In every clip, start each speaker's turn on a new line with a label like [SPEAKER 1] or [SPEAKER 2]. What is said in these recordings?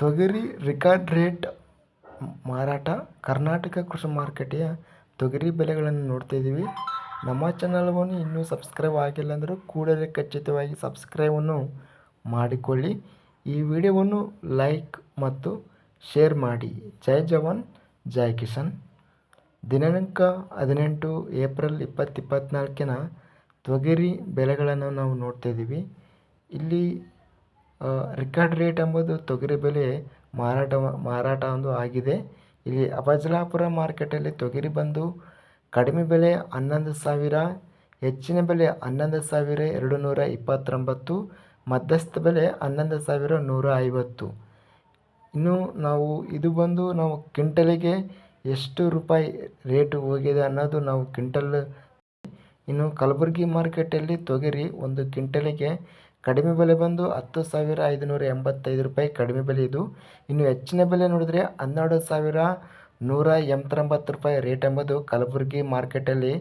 [SPEAKER 1] ತೊಗರಿ record rate ಮಾರಾಟ ಕರ್ನಾಟಕ ಕೃಷಿ ಮಾರುಕಟ್ಟೆಯ ತೊಗರಿ ಬೆಲೆಗಳನ್ನು ನೋಡ್ತಾ ಇದ್ದೀವಿ. ನಮ್ಮ ಚಾನಲ್ವನ್ನು ಇನ್ನೂ ಸಬ್ಸ್ಕ್ರೈಬ್ ಆಗಿಲ್ಲ ಅಂದರೆ ಕೂಡಲೇ ಖಚಿತವಾಗಿ ಸಬ್ಸ್ಕ್ರೈಬನ್ನು ಮಾಡಿಕೊಳ್ಳಿ. ಈ ವಿಡಿಯೋವನ್ನು ಲೈಕ್ ಮತ್ತು ಶೇರ್ ಮಾಡಿ. ಜೈ ಜವಾನ್, ಜೈ ಕಿಸಾನ್. ದಿನಾಂಕ ಹದಿನೆಂಟು ಏಪ್ರಿಲ್ ಇಪ್ಪತ್ತು ಇಪ್ಪತ್ತ್ನಾಲ್ಕಿನ ತೊಗರಿ ಬೆಲೆಗಳನ್ನು ನಾವು ನೋಡ್ತಾ ಇದ್ದೀವಿ. ಇಲ್ಲಿ ರಿಕಾರ್ಡ್ ರೇಟ್ ಎಂಬುದು ತೊಗರಿ ಬೆಲೆ ಮಾರಾಟ ಮಾರಾಟ ಒಂದು ಆಗಿದೆ. ಇಲ್ಲಿ ಅಫಜಲಾಪುರ ಮಾರ್ಕೆಟಲ್ಲಿ ತೊಗರಿ ಬಂದು ಕಡಿಮೆ ಬೆಲೆ ಹನ್ನೊಂದು ಸಾವಿರ, ಹೆಚ್ಚಿನ ಬೆಲೆ ಹನ್ನೊಂದು ಸಾವಿರ ಎರಡು ನೂರ ಇಪ್ಪತ್ತೊಂಬತ್ತು, ಮಧ್ಯಸ್ಥ ಬೆಲೆ ಹನ್ನೊಂದು ಸಾವಿರ ನೂರ ಐವತ್ತು. ಇನ್ನು ನಾವು, ಇದು ಬಂದು ನಾವು ಕ್ವಿಂಟಲಿಗೆ ಎಷ್ಟು ರೂಪಾಯಿ ರೇಟ್ ಹೋಗಿದೆ ಅನ್ನೋದು ನಾವು ಕ್ವಿಂಟಲ್, ಇನ್ನು ಕಲಬುರಗಿ ಮಾರ್ಕೆಟಲ್ಲಿ ತೊಗರಿ ಒಂದು ಕ್ವಿಂಟಲಿಗೆ ಕಡಿಮೆ ಬೆಲೆ ಬಂದು ಹತ್ತು ಸಾವಿರ ಐದುನೂರ ಎಂಬತ್ತೈದು ರೂಪಾಯಿ ಕಡಿಮೆ ಬೆಲೆ ಇದು. ಇನ್ನು ಹೆಚ್ಚಿನ ಬೆಲೆ ನೋಡಿದರೆ ಹನ್ನೆರಡು ಸಾವಿರ ನೂರ ಎಂಬತ್ತೊಂಬತ್ತು ರೂಪಾಯಿ ರೇಟ್ ಎಂಬುದು ಕಲಬುರಗಿ ಮಾರ್ಕೆಟಲ್ಲಿ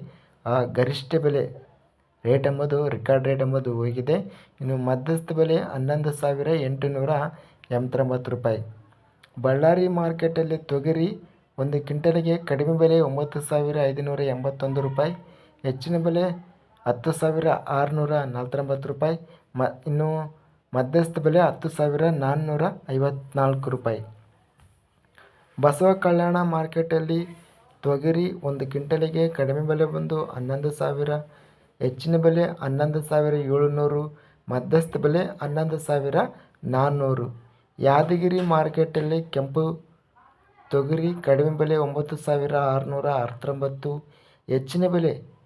[SPEAKER 1] ಗರಿಷ್ಠ ಬೆಲೆ ರೇಟ್ ಎಂಬುದು, ರಿಕಾರ್ಡ್ ರೇಟ್ ಎಂಬುದು ಹೋಗಿದೆ. ಇನ್ನು ಮಧ್ಯಸ್ಥ ಬೆಲೆ ಹನ್ನೊಂದು ಸಾವಿರ ಎಂಟುನೂರ ಎಂಬತ್ತೊಂಬತ್ತು ರೂಪಾಯಿ. ಬಳ್ಳಾರಿ ಮಾರ್ಕೆಟಲ್ಲಿ ತೊಗರಿ ಒಂದು ಕ್ವಿಂಟಲಿಗೆ ಕಡಿಮೆ ಬೆಲೆ ಒಂಬತ್ತು ಸಾವಿರ ಐದುನೂರ ಎಂಬತ್ತೊಂದು ರೂಪಾಯಿ. ಹೆಚ್ಚಿನ ಬೆಲೆ ಹತ್ತು ಸಾವಿರ ಆರುನೂರ ನಲ್ವತ್ತೊಂಬತ್ತು ರೂಪಾಯಿ, ಮ, ಇನ್ನು ಮಧ್ಯಸ್ಥ ಬೆಲೆ ಹತ್ತು ಸಾವಿರ ನಾನ್ನೂರ ಐವತ್ನಾಲ್ಕು ರೂಪಾಯಿ. ಬಸವ ಕಲ್ಯಾಣ ಮಾರ್ಕೆಟಲ್ಲಿ ತೊಗರಿ ಒಂದು ಕ್ವಿಂಟಲಿಗೆ ಕಡಿಮೆ ಬೆಲೆ ಬಂದು ಹನ್ನೊಂದು ಸಾವಿರ, ಹೆಚ್ಚಿನ ಬೆಲೆ ಹನ್ನೊಂದು ಸಾವಿರ ಏಳುನೂರು, ಮಧ್ಯಸ್ಥ ಬೆಲೆ ಹನ್ನೊಂದು ಸಾವಿರ ನಾನ್ನೂರು. ಯಾದಗಿರಿ ಮಾರ್ಕೆಟಲ್ಲಿ ಕೆಂಪು ತೊಗರಿ ಕಡಿಮೆ ಬೆಲೆ ಒಂಬತ್ತು ಸಾವಿರ ಆರುನೂರ ಹತ್ತೊಂಬತ್ತು ಹೆಚ್ಚಿನ ಬೆಲೆ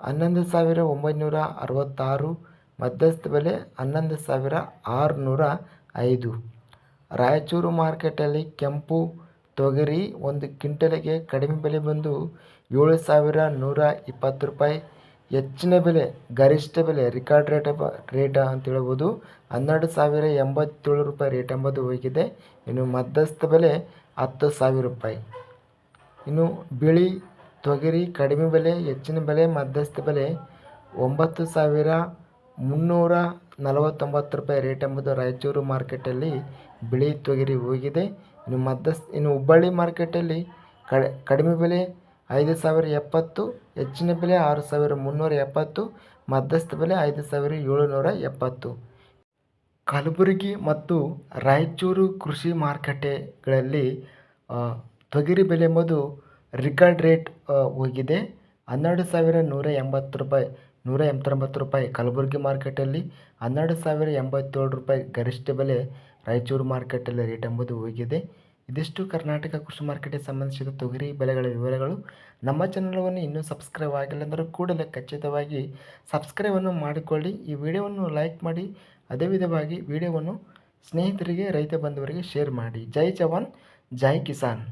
[SPEAKER 1] ಹನ್ನೊಂದು ಸಾವಿರ ಒಂಬೈನೂರ ಅರವತ್ತಾರು, ಮಧ್ಯಸ್ಥ ಬೆಲೆ ಹನ್ನೊಂದು ಸಾವಿರ ಆರುನೂರ ಐದು. ರಾಯಚೂರು ಮಾರ್ಕೆಟಲ್ಲಿ ಕೆಂಪು ತೊಗರಿ ಒಂದು ಕ್ವಿಂಟಲಿಗೆ ಕಡಿಮೆ ಬೆಲೆ ಬಂದು ಏಳು ಸಾವಿರ ನೂರ ಇಪ್ಪತ್ತು ರೂಪಾಯಿ. ಹೆಚ್ಚಿನ ಬೆಲೆ, ಗರಿಷ್ಠ ಬೆಲೆ ರೆಕಾರ್ಡ್ ರೇಟ್ ರೇಟ್ ಅಂತ ಹೇಳ್ಬೋದು. ಹನ್ನೆರಡು ಸಾವಿರ ಎಂಬತ್ತೇಳು ರೂಪಾಯಿ ರೇಟ್ ಎಂಬುದು ಹೋಗಿದೆ. ಇನ್ನು ಮಧ್ಯಸ್ಥ ಬೆಲೆ ಹತ್ತು ಸಾವಿರ ರೂಪಾಯಿ. ಇನ್ನು ಬಿಳಿ ತೊಗರಿ ಕಡಿಮೆ ಬೆಲೆ, ಹೆಚ್ಚಿನ ಬೆಲೆ, ಮಧ್ಯಸ್ಥ ಬೆಲೆ ಒಂಬತ್ತು ಸಾವಿರ ಮುನ್ನೂರ ನಲವತ್ತೊಂಬತ್ತು ರೂಪಾಯಿ ರೇಟ್ ಎಂಬುದು ರಾಯಚೂರು ಮಾರ್ಕೆಟಲ್ಲಿ ಬಿಳಿ ತೊಗರಿ ಹೋಗಿದೆ. ಇನ್ನು ಮಧ್ಯಸ್ ಇನ್ನು ಹುಬ್ಬಳ್ಳಿ ಮಾರ್ಕೆಟಲ್ಲಿ ಕಡಿಮೆ ಬೆಲೆ ಐದು ಸಾವಿರ ಎಪ್ಪತ್ತು, ಹೆಚ್ಚಿನ ಬೆಲೆ ಆರು ಸಾವಿರ ಮುನ್ನೂರ ಎಪ್ಪತ್ತು, ಮಧ್ಯಸ್ಥ ಬೆಲೆ ಐದು ಸಾವಿರ ಏಳುನೂರ ಎಪ್ಪತ್ತು. ಕಲಬುರಗಿ ಮತ್ತು ರಾಯಚೂರು ಕೃಷಿ ಮಾರುಕಟ್ಟೆಗಳಲ್ಲಿ ತೊಗರಿ ಬೆಲೆ ಎಂಬುದು ರಿಕಾರ್ಡ್ ರೇಟ್ ಹೋಗಿದೆ. ಹನ್ನೆರಡು ಸಾವಿರ ನೂರ ಎಂಬತ್ತು ರೂಪಾಯಿ, ನೂರ ಎಂಬತ್ತೊಂಬತ್ತು ರೂಪಾಯಿ ಕಲಬುರಗಿ ಮಾರ್ಕೆಟಲ್ಲಿ, ಹನ್ನೆರಡು ಸಾವಿರ ಎಂಬತ್ತೇಳು ರೂಪಾಯಿ ಗರಿಷ್ಠ ಬೆಲೆ ರಾಯಚೂರು ಮಾರ್ಕೆಟಲ್ಲಿ ರೇಟ್ ಎಂಬುದು ಹೋಗಿದೆ. ಇದಿಷ್ಟು ಕರ್ನಾಟಕ ಕೃಷಿ ಮಾರ್ಕೆಟಿಗೆ ಸಂಬಂಧಿಸಿದ ತೊಗರಿ ಬೆಲೆಗಳ ವಿವರಗಳು. ನಮ್ಮ ಚಾನಲವನ್ನು ಇನ್ನೂ ಸಬ್ಸ್ಕ್ರೈಬ್ ಆಗಿಲ್ಲ ಅಂದರೆ ಕೂಡಲೇ ಖಚಿತವಾಗಿ ಸಬ್ಸ್ಕ್ರೈಬನ್ನು ಮಾಡಿಕೊಳ್ಳಿ. ಈ ವಿಡಿಯೋವನ್ನು ಲೈಕ್ ಮಾಡಿ. ಅದೇ ವಿಧವಾಗಿ ವಿಡಿಯೋವನ್ನು ಸ್ನೇಹಿತರಿಗೆ, ರೈತ ಬಂಧುವರಿಗೆ ಶೇರ್ ಮಾಡಿ. ಜೈ ಜವಾನ್, ಜೈ ಕಿಸಾನ್.